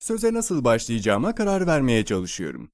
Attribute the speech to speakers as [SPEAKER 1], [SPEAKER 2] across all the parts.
[SPEAKER 1] Söze nasıl başlayacağıma karar vermeye çalışıyorum.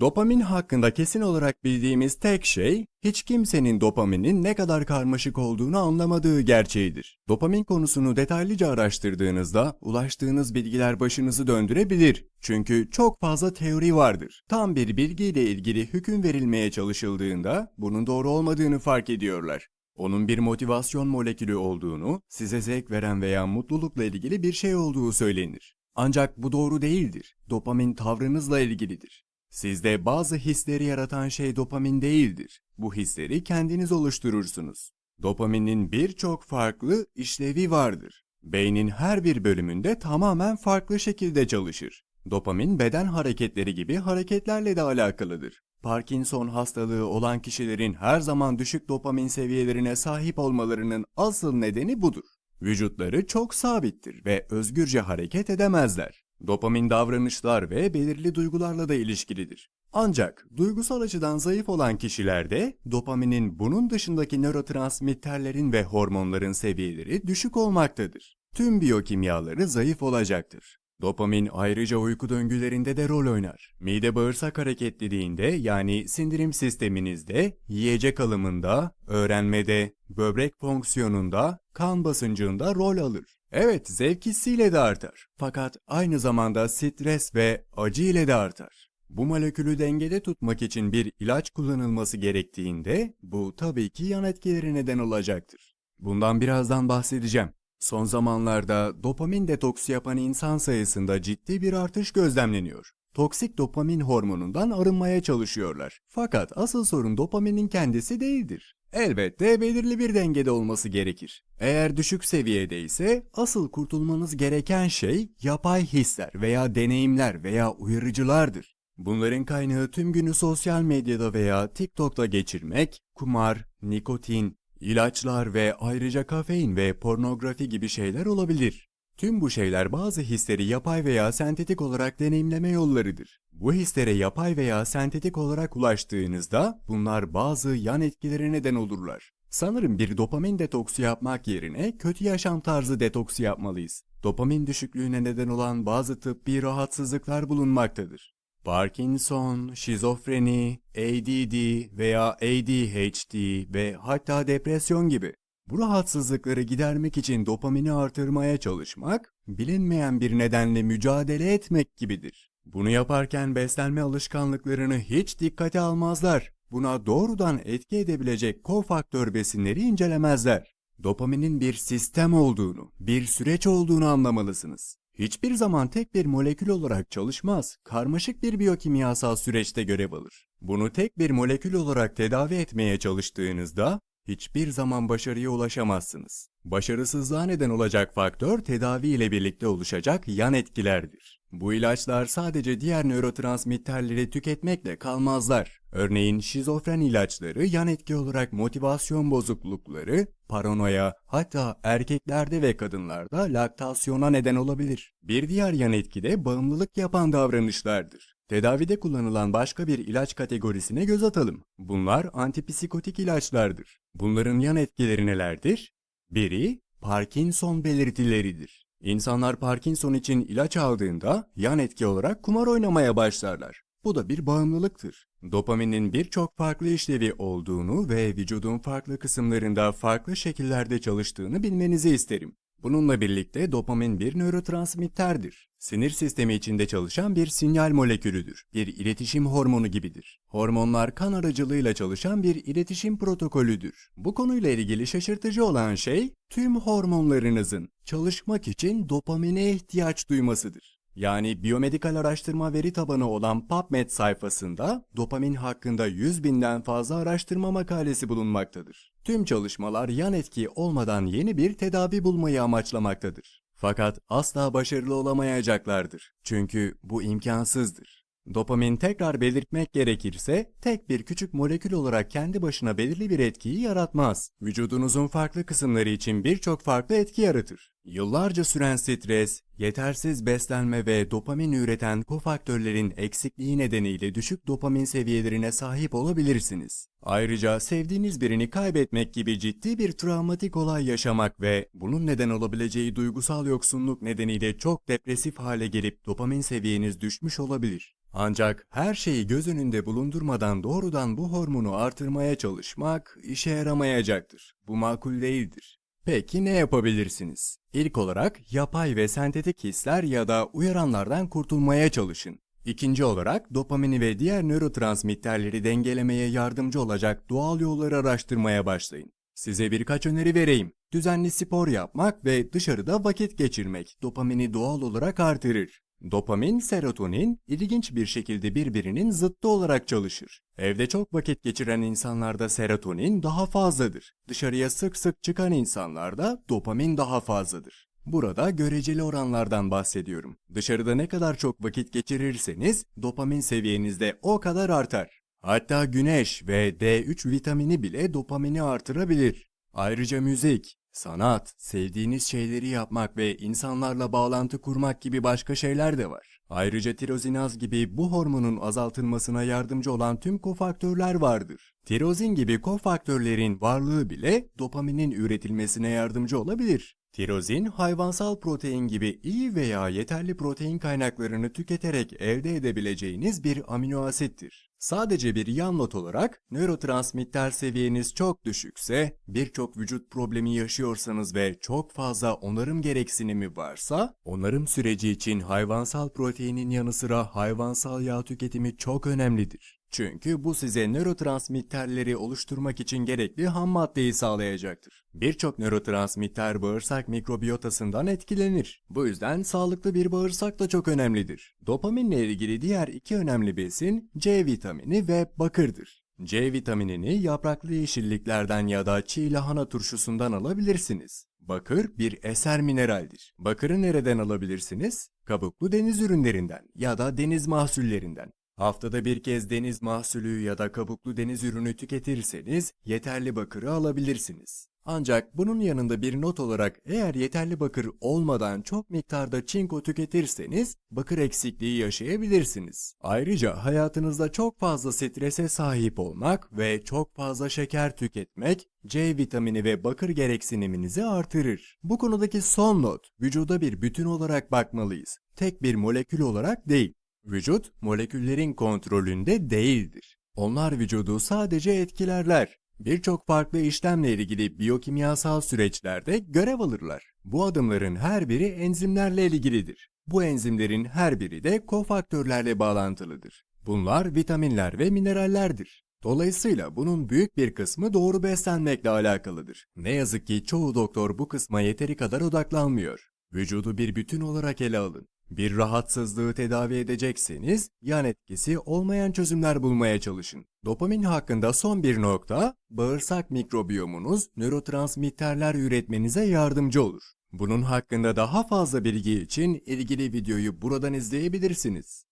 [SPEAKER 1] Dopamin hakkında kesin olarak bildiğimiz tek şey, hiç kimsenin dopaminin ne kadar karmaşık olduğunu anlamadığı gerçeğidir. Dopamin konusunu detaylıca araştırdığınızda ulaştığınız bilgiler başınızı döndürebilir. Çünkü çok fazla teori vardır. Tam bir bilgiyle ilgili hüküm verilmeye çalışıldığında bunun doğru olmadığını fark ediyorlar. Onun bir motivasyon molekülü olduğunu, size zevk veren veya mutlulukla ilgili bir şey olduğu söylenir. Ancak bu doğru değildir. Dopamin tavrınızla ilgilidir. Sizde bazı hisleri yaratan şey dopamin değildir. Bu hisleri kendiniz oluşturursunuz. Dopaminin birçok farklı işlevi vardır. Beynin her bir bölümünde tamamen farklı şekilde çalışır. Dopamin beden hareketleri gibi hareketlerle de alakalıdır. Parkinson hastalığı olan kişilerin her zaman düşük dopamin seviyelerine sahip olmalarının asıl nedeni budur. Vücutları çok sabittir ve özgürce hareket edemezler. Dopamin davranışlar ve belirli duygularla da ilişkilidir. Ancak duygusal açıdan zayıf olan kişilerde dopaminin bunun dışındaki nörotransmitterlerin ve hormonların seviyeleri düşük olmaktadır. Tüm biyokimyaları zayıf olacaktır. Dopamin ayrıca uyku döngülerinde de rol oynar. Mide bağırsak hareketliliğinde yani sindirim sisteminizde, yiyecek alımında, öğrenmede, böbrek fonksiyonunda, kan basıncında rol alır. Evet, zevk hissiyle de artar. Fakat aynı zamanda stres ve acı ile de artar. Bu molekülü dengede tutmak için bir ilaç kullanılması gerektiğinde bu tabii ki yan etkileri neden olacaktır. Bundan birazdan bahsedeceğim. Son zamanlarda dopamin detoksu yapan insan sayısında ciddi bir artış gözlemleniyor. Toksik dopamin hormonundan arınmaya çalışıyorlar. Fakat asıl sorun dopaminin kendisi değildir. Elbette belirli bir dengede olması gerekir. Eğer düşük seviyede ise asıl kurtulmanız gereken şey yapay hisler veya deneyimler veya uyarıcılardır. Bunların kaynağı tüm günü sosyal medyada veya TikTok'ta geçirmek, kumar, nikotin, ilaçlar ve ayrıca kafein ve pornografi gibi şeyler olabilir. Tüm bu şeyler bazı hisleri yapay veya sentetik olarak deneyimleme yollarıdır. Bu hislere yapay veya sentetik olarak ulaştığınızda bunlar bazı yan etkileri neden olurlar. Sanırım bir dopamin detoksu yapmak yerine kötü yaşam tarzı detoksu yapmalıyız. Dopamin düşüklüğüne neden olan bazı tıbbi rahatsızlıklar bulunmaktadır. Parkinson, şizofreni, ADD veya ADHD ve hatta depresyon gibi. Bu rahatsızlıkları gidermek için dopamini artırmaya çalışmak, bilinmeyen bir nedenle mücadele etmek gibidir. Bunu yaparken beslenme alışkanlıklarını hiç dikkate almazlar. Buna doğrudan etki edebilecek kofaktör besinleri incelemezler. Dopaminin bir sistem olduğunu, bir süreç olduğunu anlamalısınız. Hiçbir zaman tek bir molekül olarak çalışmaz, karmaşık bir biyokimyasal süreçte görev alır. Bunu tek bir molekül olarak tedavi etmeye çalıştığınızda hiçbir zaman başarıya ulaşamazsınız. Başarısızlığa neden olacak faktör tedavi ile birlikte oluşacak yan etkilerdir. Bu ilaçlar sadece diğer nörotransmitterleri tüketmekle kalmazlar. Örneğin şizofren ilaçları yan etki olarak motivasyon bozuklukları, paranoya, hatta erkeklerde ve kadınlarda laktasyona neden olabilir. Bir diğer yan etki de bağımlılık yapan davranışlardır. Tedavide kullanılan başka bir ilaç kategorisine göz atalım. Bunlar antipsikotik ilaçlardır. Bunların yan etkileri nelerdir? Biri, Parkinson belirtileridir. İnsanlar Parkinson için ilaç aldığında yan etki olarak kumar oynamaya başlarlar. Bu da bir bağımlılıktır. Dopaminin birçok farklı işlevi olduğunu ve vücudun farklı kısımlarında farklı şekillerde çalıştığını bilmenizi isterim. Bununla birlikte dopamin bir nörotransmitterdir. Sinir sistemi içinde çalışan bir sinyal molekülüdür. Bir iletişim hormonu gibidir. Hormonlar kan aracılığıyla çalışan bir iletişim protokolüdür. Bu konuyla ilgili şaşırtıcı olan şey tüm hormonlarınızın çalışmak için dopamine ihtiyaç duymasıdır. Yani biyomedikal araştırma veri tabanı olan PubMed sayfasında dopamin hakkında 100 binden fazla araştırma makalesi bulunmaktadır. Tüm çalışmalar yan etki olmadan yeni bir tedavi bulmayı amaçlamaktadır. Fakat asla başarılı olamayacaklardır. Çünkü bu imkansızdır. Dopamin tekrar belirtmek gerekirse tek bir küçük molekül olarak kendi başına belirli bir etkiyi yaratmaz. Vücudunuzun farklı kısımları için birçok farklı etki yaratır. Yıllarca süren stres, yetersiz beslenme ve dopamin üreten kofaktörlerin eksikliği nedeniyle düşük dopamin seviyelerine sahip olabilirsiniz. Ayrıca sevdiğiniz birini kaybetmek gibi ciddi bir travmatik olay yaşamak ve bunun neden olabileceği duygusal yoksunluk nedeniyle çok depresif hale gelip dopamin seviyeniz düşmüş olabilir. Ancak her şeyi göz önünde bulundurmadan doğrudan bu hormonu artırmaya çalışmak işe yaramayacaktır. Bu makul değildir. Peki ne yapabilirsiniz? İlk olarak yapay ve sentetik hisler ya da uyaranlardan kurtulmaya çalışın. İkinci olarak dopamini ve diğer nörotransmitterleri dengelemeye yardımcı olacak doğal yolları araştırmaya başlayın. Size birkaç öneri vereyim. Düzenli spor yapmak ve dışarıda vakit geçirmek dopamini doğal olarak artırır. Dopamin, serotonin ilginç bir şekilde birbirinin zıttı olarak çalışır. Evde çok vakit geçiren insanlarda serotonin daha fazladır. Dışarıya sık sık çıkan insanlarda dopamin daha fazladır. Burada göreceli oranlardan bahsediyorum. Dışarıda ne kadar çok vakit geçirirseniz dopamin seviyeniz de o kadar artar. Hatta güneş ve D3 vitamini bile dopamini artırabilir. Ayrıca müzik, sanat, sevdiğiniz şeyleri yapmak ve insanlarla bağlantı kurmak gibi başka şeyler de var. Ayrıca tirozinaz gibi bu hormonun azaltılmasına yardımcı olan tüm kofaktörler vardır. Tirozin gibi kofaktörlerin varlığı bile dopaminin üretilmesine yardımcı olabilir. Tirozin, hayvansal protein gibi iyi veya yeterli protein kaynaklarını tüketerek elde edebileceğiniz bir amino asittir. Sadece bir yan not olarak nörotransmitter seviyeniz çok düşükse, birçok vücut problemi yaşıyorsanız ve çok fazla onarım gereksinimi varsa, onarım süreci için hayvansal proteinin yanı sıra hayvansal yağ tüketimi çok önemlidir. Çünkü bu size nörotransmitterleri oluşturmak için gerekli ham maddeyi sağlayacaktır. Birçok nörotransmitter bağırsak mikrobiyotasından etkilenir. Bu yüzden sağlıklı bir bağırsak da çok önemlidir. Dopaminle ilgili diğer iki önemli besin C vitamini ve bakırdır. C vitaminini yapraklı yeşilliklerden ya da çiğ lahana turşusundan alabilirsiniz. Bakır bir eser mineraldir. Bakırı nereden alabilirsiniz? Kabuklu deniz ürünlerinden ya da deniz mahsullerinden. Haftada bir kez deniz mahsulü ya da kabuklu deniz ürünü tüketirseniz yeterli bakırı alabilirsiniz. Ancak bunun yanında bir not olarak eğer yeterli bakır olmadan çok miktarda çinko tüketirseniz bakır eksikliği yaşayabilirsiniz. Ayrıca hayatınızda çok fazla strese sahip olmak ve çok fazla şeker tüketmek C vitamini ve bakır gereksiniminizi artırır. Bu konudaki son not, vücuda bir bütün olarak bakmalıyız. Tek bir molekül olarak değil. Vücut moleküllerin kontrolünde değildir. Onlar vücudu sadece etkilerler. Birçok farklı işlemle ilgili biyokimyasal süreçlerde görev alırlar. Bu adımların her biri enzimlerle ilgilidir. Bu enzimlerin her biri de kofaktörlerle bağlantılıdır. Bunlar vitaminler ve minerallerdir. Dolayısıyla bunun büyük bir kısmı doğru beslenmekle alakalıdır. Ne yazık ki çoğu doktor bu kısma yeteri kadar odaklanmıyor. Vücudu bir bütün olarak ele alın. Bir rahatsızlığı tedavi edecekseniz yan etkisi olmayan çözümler bulmaya çalışın. Dopamin hakkında son bir nokta, bağırsak mikrobiyomunuz nörotransmitterler üretmenize yardımcı olur. Bunun hakkında daha fazla bilgi için ilgili videoyu buradan izleyebilirsiniz.